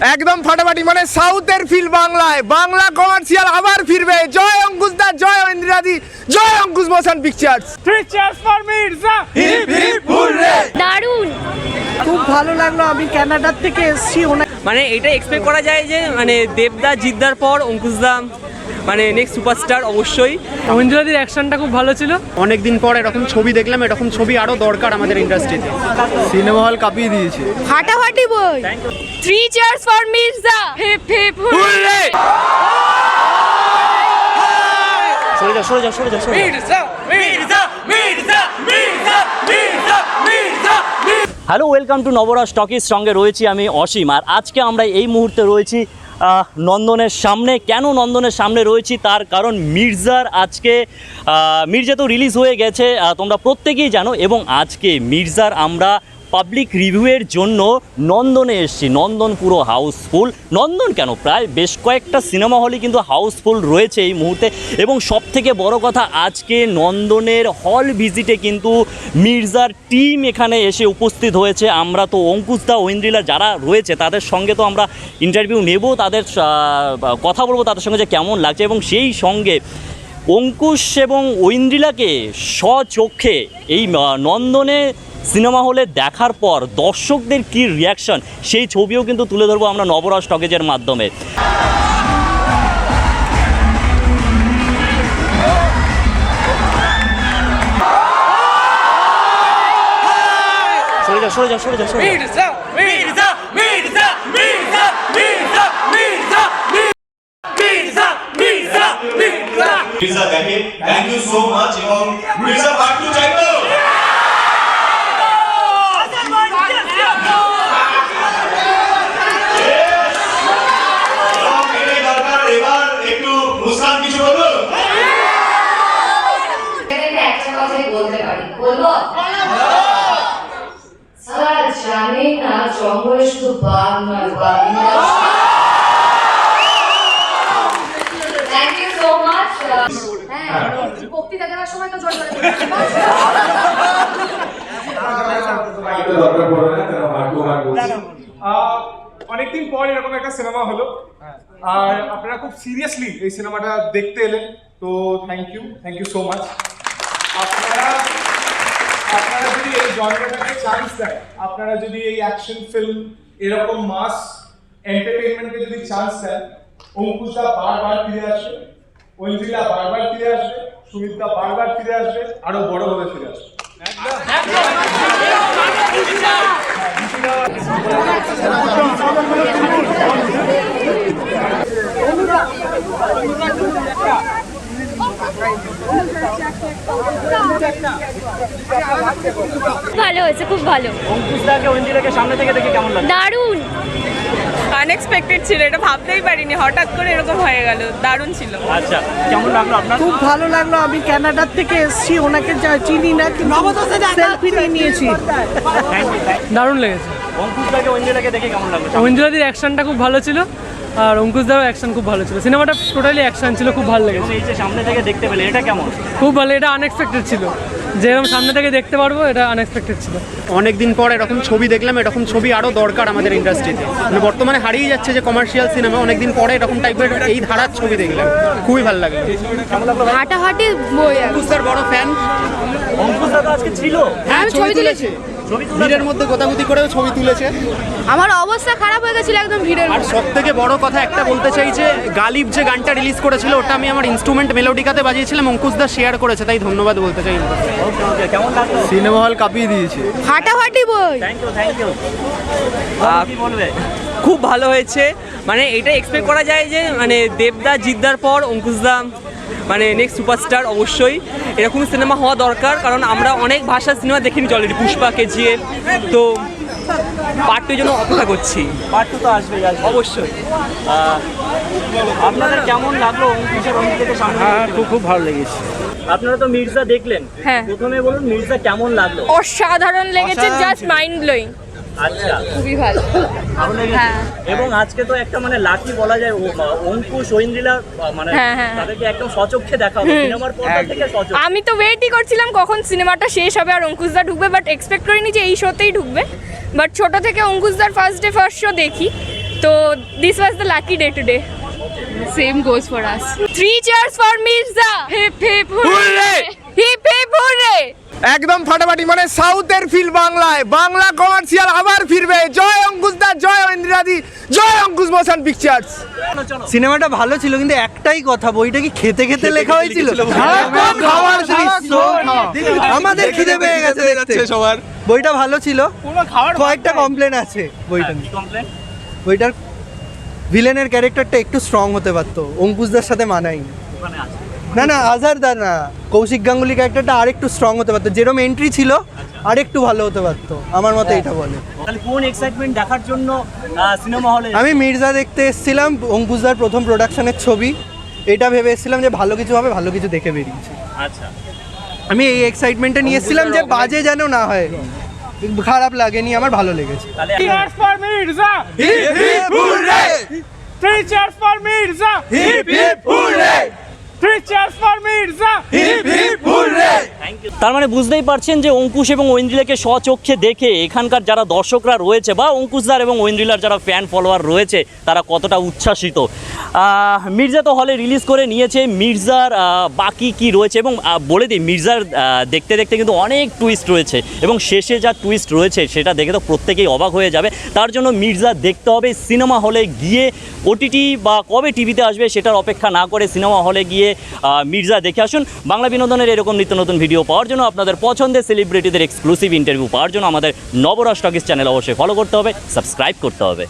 একদম ফাটাফাটি মানে সাউথের ফিল বাংলায়। বাংলা কমার্শিয়াল আবার ফিরবে। জয় অঙ্কুশ দা জয় ইন্দিরাদি জয় অঙ্কুশ মোশন পিকচার্স দারুণ খুব ভালো লাগল আমি ক্যানাডার থেকে এসেছি ওনার মানে এটা এক্সপেক্ট করা যায় যে মানে দেবদা জিদ্দার পর অঙ্কুশ অঙ্কুশদা মানে নেক্সট সুপারস্টার অবশ্যই। অঞ্জলাদির অ্যাকশনটা খুব ভালো ছিল। অনেকদিন পর এরকম ছবি দেখলাম এরকম ছবি আরও দরকার আমাদের ইন্ডাস্ট্রিতে সিনেমা হল কাঁপিয়ে দিয়েছে। ফাটাফাটি বই। Three cheers for Mirza hip hip hurray সরে যাও সরে যাও সরে যাও সরে যাও। হ্যালো ওয়েলকাম টু নবরাজ টকির সঙ্গে রয়েছি আমি অসীম। আর আজকে আমরা এই মুহূর্তে রয়েছি নন্দনের সামনে। কেন নন্দনের সামনে রয়েছি? তার কারণ মির্জার আজকে মির্জা তো রিলিজ হয়ে গেছে তোমরা প্রত্যেকেই জানো, এবং আজকে মির্জার আমরা পাবলিক রিভিউয়ের জন্য নন্দনে এসেছি। নন্দন পুরো হাউসফুল নন্দন কেন? প্রায় বেশ কয়েকটা সিনেমা হলই কিন্তু হাউসফুল রয়েছে এই মুহূর্তে। এবং সব থেকে বড় কথা, আজকে নন্দনের হল ভিজিটে কিন্তু মির্জার টিম এখানে এসে উপস্থিত হয়েছে। আমরা তো অঙ্কুশদা ঐন্দ্রিলা যারা রয়েছে, তাদের সঙ্গে তো আমরা ইন্টারভিউ নেব, তাদের কথা বলব, তাদের সঙ্গে যে কেমন লাগছে। এবং সেই সঙ্গে অঙ্কুশ এবং ঐন্দ্রিলাকে স্বচক্ষে এই নন্দনে সিনেমা হলে দেখার পর দর্শকদের কি রিয়াকশন সেই ছবিও কিন্তু তুলে ধরবো আমরা নবরাজ টকেজের মাধ্যমে। সরে যাও সরে যাও সরে যাও মির্জা দেখে থ্যাংক ইউ সো মাচ এবং মির্জা পার্ট টু চাই তো বলব জানেন না জঙ্গলে শুধু বাঘ নয় বাঘ থ্যাংক হ্যাঁ বক্তৃতা দেওয়ার সময় তো আহ, অনেকদিন পর এরকম একটা সিনেমা হলো। আর আপনারা খুব সিরিয়াসলি এই সিনেমাটা দেখতে এলেন। তো thank you thank you so much আপনারা আপনারা যদি এই জনরাটাকে চান্স দেন আপনারা যদি এই অ্যাকশন ফিল্ম এরকম মাস এন্টারটেইনমেন্টকে যদি চান্স দেন অঙ্কুশদা বারবার ফিরে আসবে। ঐন্দ্রিলা বারবার ফিরে আসবে সুমিতদা বারবার ফিরে আসবে আরও বড় ভাবে ফিরে আসবে। ভালো হয়েছে খুব ভালো। অঙ্কুশদাকে ঐন্দ্রিলাকে সামনে থেকে দেখে কেমন লাগে দারুণ। আনএক্সপেক্টেড ছিল এটা ভাবতেই পারিনি হঠাৎ করে এরকম হয়ে গেল দারুণ ছিল। আচ্ছা কেমন লাগল আপনার? খুব ভালো লাগল আমি ক্যানাডার থেকে এসেছি ওনাকে চিনি না কিন্তু সেলফি নিয়ে নিয়েছি। দারুণ লেগেছে। অঙ্কুশদাকে ঐন্দ্রিলাকে দেখে কেমন লাগল? অঞ্জলাদির অ্যাকশনটা খুব ভালো ছিল আর অঙ্কুশ অঙ্কুশদারও অ্যাকশন খুব ভালো ছিল। সিনেমাটা টোটালি অ্যাকশন ছিল খুব ভালো লেগেছে। এই যে সামনে থেকে দেখতে পেলে এটা কেমন? খুব ভালো এটা আনএক্সপেক্টেড ছিল। যেরকম সামনে থেকে দেখতে পারব এটা আনএক্সপেক্টেড ছিল। অনেকদিন পর এরকম ছবি দেখলাম এরকম ছবি আরও দরকার আমাদের ইন্ডাস্ট্রিতে মানে বর্তমানে হারিয়ে যাচ্ছে যে কমার্শিয়াল সিনেমা অনেকদিন পরে এরকম টাইপের এই ধারার ছবি দেখলাম। খুবই ভালো লাগল। হাঁটাহাঁটি বই বড় ফ্যান অঙ্কুশ দাদা আজকে ছিল। হ্যাঁ ছবি তুলেছি। ভিড়ের মধ্যে গোতাগুতি করেও ছবি তুলেছে। আমার অবস্থা খারাপ হয়ে গেছিল একদম ভিড়ের আর সব থেকে বড় কথা একটা বলতে চাই যে গালিব যে গানটা রিলিজ করেছিল ওটা আমি আমার ইনস্ট্রুমেন্ট মেলোডিকাতে বাজিয়েছিলাম অঙ্কুশদা শেয়ার করেছে তাই ধন্যবাদ বলতে চাই। ওকে ওকে কেমন লাগল? সিনেমা হল কাঁপিয়ে দিয়েছে। ফাটাফাটি বই। থ্যাংক ইউ থ্যাংক ইউ কি বলবে? খুব ভালো হয়েছে। মানে এটা এক্সপেক্ট করা যায় যে মানে দেবদা জিদ্দার পর অঙ্কুশদা মানে নেক্সট সুপারস্টার অবশ্যই। এরকম সিনেমা হওয়া দরকার কারণ আমরা অনেক ভাষার সিনেমা দেখিনি অলরেডি পুষ্পা কেজিএফ তো পার্ট টুর জন্য অপেক্ষা করছি। পার্ট টু তো আসবে অবশ্যই। আপনাদের কেমন লাগল অঙ্কুশের অঙ্কিতকে সামনে খুব খুব ভালো লেগেছে। আপনারা তো মির্জা দেখলেন। হ্যাঁ। প্রথমে বলুন মির্জা কেমন লাগল? অসাধারণ লেগেছে জাস্ট মাইন্ড ব্লোয়িং আচ্ছা খুবই ভালো ভালো লেগেছে হ্যাঁ। এবং আজকে তো একটা মানে লাকি বলা যায় ও- অঙ্কুশ ঐন্দ্রিলা মানে হ্যাঁ, হ্যাঁ, হ্যাঁ। তাদেরকে একদম সচক্ষে দেখা হবে সিনেমার পর্দা থেকে সচক্ষে আমি তো ওয়েটই করছিলাম কখন সিনেমাটা শেষ হবে আর অঙ্কুশদা ঢুকবে বাট এক্সপেক্ট করিনি যে এই শোতেই ঢুকবে বাট ছোট থেকে অঙ্কুশদার ফার্স্ট ডে ফার্স্ট শো দেখি So this was the lucky day today. Same goes for us. Three cheers for Mirza. Hip hip hooray! Hip hip hooray! একদম ফাটাফাটি মানে সাউথের ফিল বাংলায়। বাংলা কমার্শিয়াল আবার ফিরবে। জয় অঙ্কুশ দা জয় ইন্দিরাদি জয় অঙ্কুশ মোশন পিকচার্স সিনেমাটা ভালো ছিল কিন্তু একটাই কথা বইটা কি খেতে খেতে লেখা হয়েছিল? খাওয়ার দৃশ্য আমাদের খিদে পেয়ে গেছে দেখতে। সবার। বইটা ভালো ছিল। কয়েকটা কমপ্লেন আছে বইটা। বইটার ভিলেনের ক্যারেক্টারটা একটু স্ট্রং হতে পারতো। অঙ্কুশদার সাথে মানাই না না আজার দা না কৌশিক গাঙ্গুলি ক্যারেক্টারটা আরেকটু স্ট্রং হতে পারতো। যেরকম এন্ট্রি ছিল আরেকটু ভালো হতে পারতো আমার মতে এটা বলে। তাহলে কোন এক্সাইটমেন্ট দেখার জন্য সিনেমা হলে আমি মির্জা দেখতে এসেছিলাম অঙ্কুশদার প্রথম প্রোডাকশনের ছবি। এটা ভেবে এসেছিলাম যে ভালো কিছু হবে ভালো কিছু দেখে বেরিয়েছি। আচ্ছা। আমি এই এক্সাইটমেন্টটা নিয়ে এসেছিলাম যে বাজে যেন না হয়। খারাপ লাগেনি আমার ভালো লেগেছে। for Mirza! Cheers for Mirza! Three cheers for Mirza! তার মানে বুঝতেই পারছেন যে অঙ্কুশ এবং ঐন্দ্রিলাকে স্বচক্ষে দেখে এখানকার যারা দর্শকরা রয়েছে বা অঙ্কুশদার এবং ঐন্দ্রিলার যারা ফ্যান ফলোয়ার রয়েছে, তারা কতটা উচ্ছ্বাসিত। মির্জা তো হলে রিলিজ করে নিয়েছে। মির্জার বাকি কি রয়েছে এবং বলে দিই, মির্জার দেখতে দেখতে কিন্তু অনেক টুইস্ট রয়েছে এবং শেষে যা টুইস্ট রয়েছে সেটা দেখে তো প্রত্যেকেই অবাক হয়ে যাবে। তার জন্য মির্জা দেখতে হবে সিনেমা হলে গিয়ে ওটিটি বা কবে টিভিতে আসবে সেটার অপেক্ষা না করে সিনেমা হলে গিয়ে মির্জা দেখে আসুন। বাংলা বিনোদনের এরকম নিত্য নতুন ভিডিও পাওয়ার জন্য আপনাদের পছন্দের সেলিব্রিটিদের এক্সক্লুসিভ ইন্টারভিউ পাওয়ার জন্য আমাদের নবরাজ টকিস চ্যানেল অবশ্যই ফলো করতে হবে সাবস্ক্রাইব করতে হবে।